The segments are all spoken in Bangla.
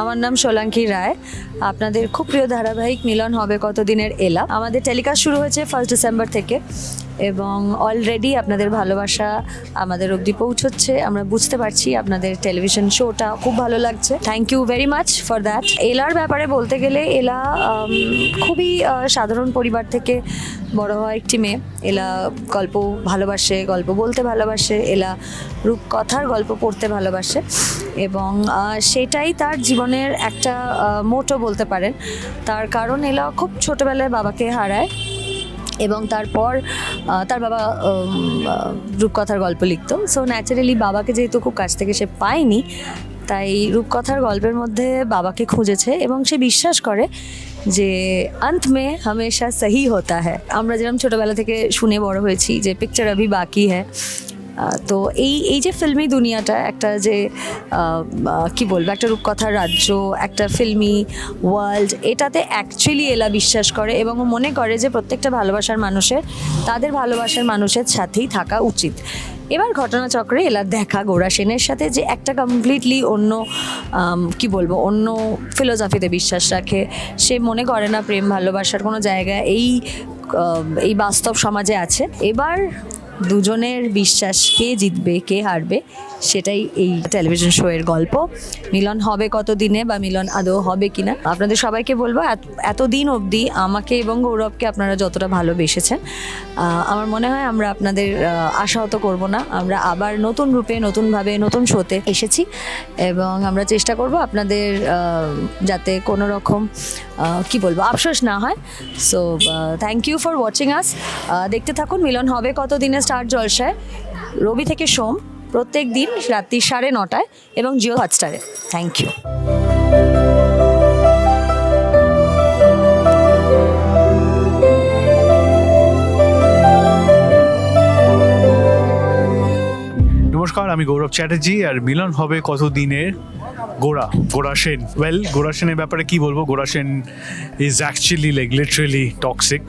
আমার নাম সোলাঙ্কি রায়। আপনাদের খুব প্রিয় ধারাবাহিক মিলন হবে কতদিনের এলা আমাদের টেলিকাস্ট শুরু হয়েছে ফার্স্ট ডিসেম্বর থেকে এবং অলরেডি আপনাদের ভালোবাসা আমাদের অবধি পৌঁছচ্ছে। আমরা বুঝতে পারছি আপনাদের টেলিভিশন শোটা খুব ভালো লাগছে। Thank you very much for that এলার ব্যাপারে বলতে গেলে এলা খুবই সাধারণ পরিবার থেকে বড় হওয়া একটি মেয়ে। এলা গল্প ভালোবাসে গল্প বলতে ভালোবাসে। এলা রূপকথার গল্প পড়তে ভালোবাসে এবং আহ, সেটাই তার জীবনের একটা মোটো বলতে পারেন। তার কারণ এলা খুব ছোটোবেলায় বাবাকে হারায় এবং তারপর তার বাবা রূপকথার গল্প লিখতো। সো ন্যাচারালি বাবাকে যেহেতু খুব কাছ থেকে সে পায়নি, তাই রূপকথার গল্পের মধ্যে বাবাকে খুঁজেছে এবং সে বিশ্বাস করে যে অন্ত মে হামেশা সহি হতা হ্যাঁ আমরা যেরকম ছোটোবেলা থেকে শুনে বড় হয়েছি যে পিকচার আভি বাকি হ্যাঁ তো এই এই যে ফিল্মি দুনিয়াটা, একটা যে কি বলব, একটা রূপকথার রাজ্য, একটা ফিল্মি ওয়ার্ল্ড এটাতে অ্যাকচুয়ালি এলা বিশ্বাস করে এবং ও মনে করে যে প্রত্যেকটা ভালোবাসার মানুষের, তাদের ভালোবাসার মানুষের সাথেই থাকা উচিত। এবার ঘটনাচক্রে এলার দেখা গোড়া সেনের সাথে যে একটা কমপ্লিটলি অন্য কি বলব, অন্য ফিলোসফিতে বিশ্বাস রাখে। সে মনে করে না প্রেম ভালোবাসার কোনো জায়গা এই এই বাস্তব সমাজে আছে। এবার দুজনের বিশ্বাস কে জিতবে, কে হারবে, সেটাই এই টেলিভিশন শো এর গল্প। মিলন হবে কত দিনে বা মিলন আদৌ হবে কিনা, আপনাদের সবাইকে বলব, এত- এতদিন অবধি আমাকে এবং গৌরবকে আপনারা যতটা ভালোবেসেছেন আমার মনে হয় আমরা আপনাদের আশাহত করব না। আমরা আবার নতুন রূপে, নতুনভাবে, নতুন শোতে এসেছি এবং আমরা চেষ্টা করব আপনাদের যাতে কোনো রকম কি বলব, আফসোস না হয়। So thank you for watching us দেখতে থাকুন, মিলন হবে কত দিনে স্টার জলসায়? রবি থেকে সোম, প্রত্যেক দিন রাত্রি সাড়ে নটায় এবং জিও হটস্টারে। থ্যাংক ইউ নমস্কার, আমি গৌরব চ্যাটার্জি আর মিলন হবে কত দিনের গোড়া গোড়া সেন। ওয়েল গোড়া সেনের ব্যাপারে কি বলব? Gora Sen is actually like literally toxic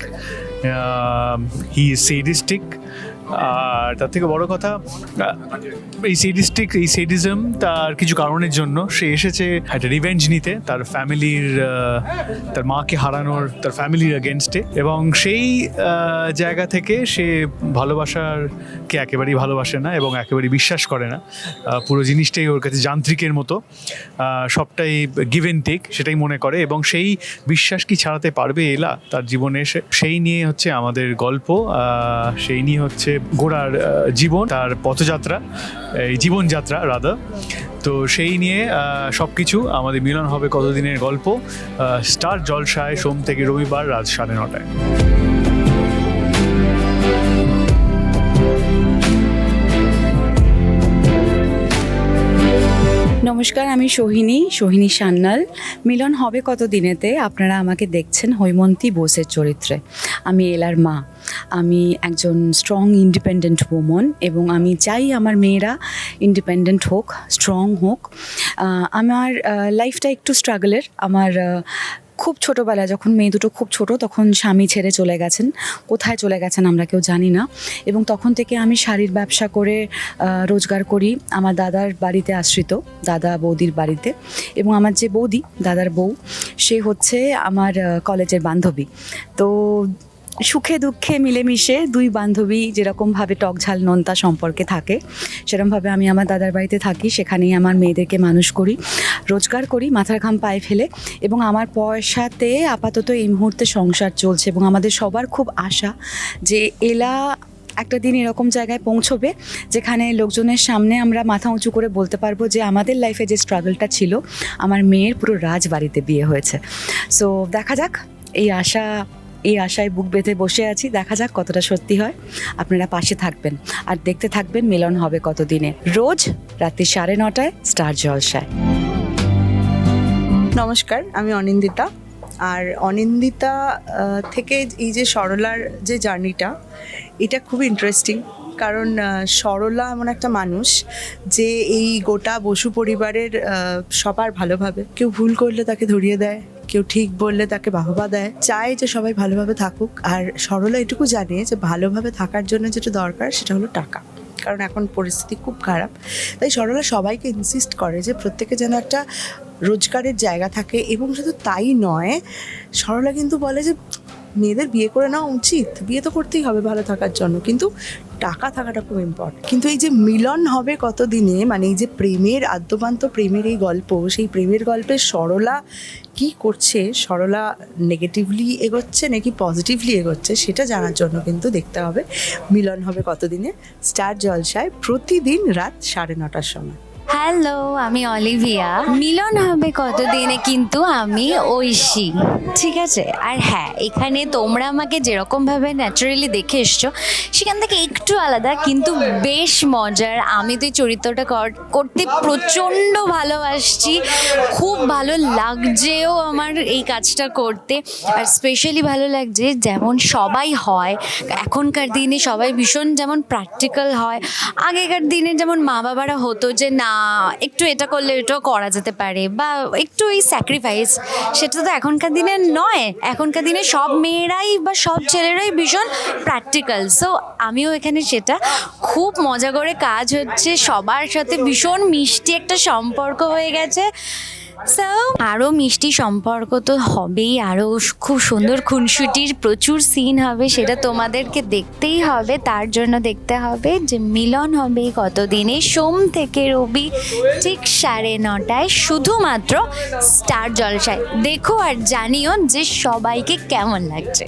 he is sadistic আর তার থেকে বড় কথা এই সেডিস্টিক এই সেডিজম তার কিছু কারণের জন্য সে এসেছে একটা রিভেঞ্জ নিতে তার ফ্যামিলির তার মাকে হারানোর, তার ফ্যামিলির এগেনস্টে এবং সেই জায়গা থেকে সে ভালোবাসারকে একেবারেই ভালোবাসে না এবং একেবারেই বিশ্বাস করে না। পুরো জিনিসটাই ওর কাছে যান্ত্রিকের মতো। সবটাই গিভ এন্ড টেক সেটাই মনে করে এবং সেই বিশ্বাস কি ছাড়াতে পারবে এলা? তার জীবনে এসে সেই নিয়ে হচ্ছে আমাদের গল্প। সেই নিয়ে হচ্ছে আহ, জীবন তার পথযাত্রা এই জীবনযাত্রা রাধা তো সেই নিয়ে সব কিছু আমাদের মিলন হবে কতদিনের গল্প স্টার জলসায় সোম থেকে রবিবার রাত সাড়ে নটায়। নমস্কার, আমি সোহিনী সোহিনী সান্নাল মিলন হবে কত দিনেতে আপনারা আমাকে দেখছেন হৈমন্তী বোসের চরিত্রে। আমি এলার মা। আমি একজন স্ট্রং ইন্ডিপেন্ডেন্ট ওমন এবং আমি চাই আমার মেয়েরা ইন্ডিপেন্ডেন্ট হোক স্ট্রং হোক। আমার লাইফটা একটু স্ট্রাগলের আমার খুব ছোটোবেলায় যখন মেয়ে দুটো খুব ছোট, তখন স্বামী ছেড়ে চলে গেছেন। কোথায় চলে গেছেন আমরা কেউ জানি না। এবং তখন থেকে আমি শাড়ির ব্যবসা করে রোজগার করি আমার দাদার বাড়িতে আশ্রিত, দাদা বৌদির বাড়িতে। এবং আমার যে বৌদি, দাদার বউ, সে হচ্ছে আমার কলেজের বান্ধবী। তো সুখে দুঃখে মিলেমিশে দুই বান্ধবী যেরকমভাবে টক ঝাল নোনতা সম্পর্কে থাকে সেরকমভাবে আমি আমার দাদার বাড়িতে থাকি, সেখানেই আমার মেয়েদেরকে মানুষ করি, রোজগার করি, মাথার ঘাম পায়ে ফেলে এবং আমার পয়সাতে আপাতত এই মুহূর্তে সংসার চলছে এবং আমাদের সবার খুব আশা যে এলা একটা দিন এরকম জায়গায় পৌঁছবে যেখানে লোকজনের সামনে আমরা মাথা উঁচু করে বলতে পারব যে আমাদের লাইফে যে স্ট্রাগলটা ছিল, আমার মেয়ের পুরো রাজবাড়িতে বিয়ে হয়েছে। সো দেখা যাক, এই আশা এই আশায় বুক বেঁধে বসে আছি। দেখা যাক কতটা সত্যি হয়। আপনারা পাশে থাকবেন। আর দেখতে থাকবেন মিলন হবে কতদিনে। রোজ রাত্রি সাড়ে নটায় স্টার জলসায়। নমস্কার, আমি অনিন্দিতা। আর অনিন্দিতা থেকে এই যে সরলার যে জার্নিটা, এটা খুব ইন্টারেস্টিং কারণ সরলা এমন একটা মানুষ যে এই গোটা বসু পরিবারের সবার ভালোভাবে। কেউ ভুল করলে তাকে ধরিয়ে দেয়। কেউ ঠিক বললে তাকে বাহবা দেয়। চায় যে সবাই ভালোভাবে থাকুক। আর সরলা এটুকু জানে যে ভালোভাবে থাকার জন্য যেটা দরকার সেটা হলো টাকা। কারণ এখন পরিস্থিতি খুব খারাপ। তাই সরলা সবাইকে ইনসিস্ট করে যে প্রত্যেকে যেন একটা রোজগারের জায়গা থাকে। এবং শুধু তাই নয়, সরলা কিন্তু বলে যে, মেয়েদের বিয়ে করে নেওয়া উচিত। বিয়ে তো করতেই হবে ভালো থাকার জন্য। কিন্তু টাকা থাকাটা খুব ইম্পর্টেন্ট কিন্তু এই যে মিলন হবে কতদিনে মানে এই যে প্রেমের, আদ্যপান্ত প্রেমের এই গল্প, সেই প্রেমের গল্পে সরলা কি করছে? সরলা নেগেটিভলি এগোচ্ছে নাকি পজিটিভলি এগোচ্ছে? সেটা জানার জন্য কিন্তু দেখতে হবে। মিলন হবে কতদিনে? স্টার জলসায় প্রতিদিন রাত সাড়ে নটার সময়। হ্যালো, আমি অলিভিয়া। মিলন হবে কতদিনে কিন্তু আমি ঐশী। ঠিক আছে? আর হ্যাঁ এখানে তোমরা আমাকে যেরকমভাবে ন্যাচারালি দেখে এসছো, সেখান থেকে একটু আলাদা, কিন্তু বেশ মজার। আমি তো এই চরিত্রটা কর- করতে প্রচণ্ড ভালোবাসছি। খুব ভালো লাগছেও আমার এই কাজটা করতে। আর স্পেশালি ভালো লাগছে যেমন সবাই হয়। এখনকার দিনে সবাই ভীষণ যেমন প্র্যাকটিক্যাল হয়। আগেকার দিনে যেমন মা বাবারা হতো যে, না একটু এটা করলে এটাও করা যেতে পারে বা একটু এই স্যাক্রিফাইস সেটা তো এখনকার দিনে নয়। এখনকার দিনে সব মেয়েরাই বা সব ছেলেরাই ভীষণ প্র্যাকটিক্যাল সো আমিও এখানে সেটা খুব মজা করে কাজ হচ্ছে, সবার সাথে ভীষণ মিষ্টি একটা সম্পর্ক হয়ে গেছে। সো আরও মিষ্টি সম্পর্ক তো হবেই আরও খুব সুন্দর খুনসুটির প্রচুর সিন হবে, সেটা তোমাদেরকে দেখতেই হবে, তার জন্য দেখতে হবে যে মিলন হবে কতদিনে, সোম থেকে রবি ঠিক সাড়ে নটায়, শুধুমাত্র স্টার জলসায়। দেখো আর জানিও যে সবাইকে কেমন লাগছে।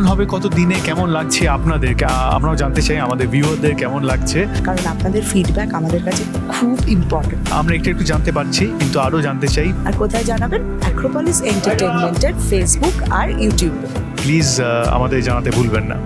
মিলন হবে কত দিনে কেমন লাগছে আপনাদের আমরাও জানতে চাই আমাদের ভিউয়ারদের কেমন লাগছে। কারণ আপনাদের ফিডব্যাক আমাদের কাছে খুব ইম্পর্টেন্ট আমরা একটু একটু জানতে পারছি কিন্তু আরও জানতে চাই। আর কোথায় জানাবেন? অ্যাক্রোপলিস এন্টারটেনমেন্টের ফেসবুক আর ইউটিউব প্লিজ আমাদের জানাতে ভুলবেন না।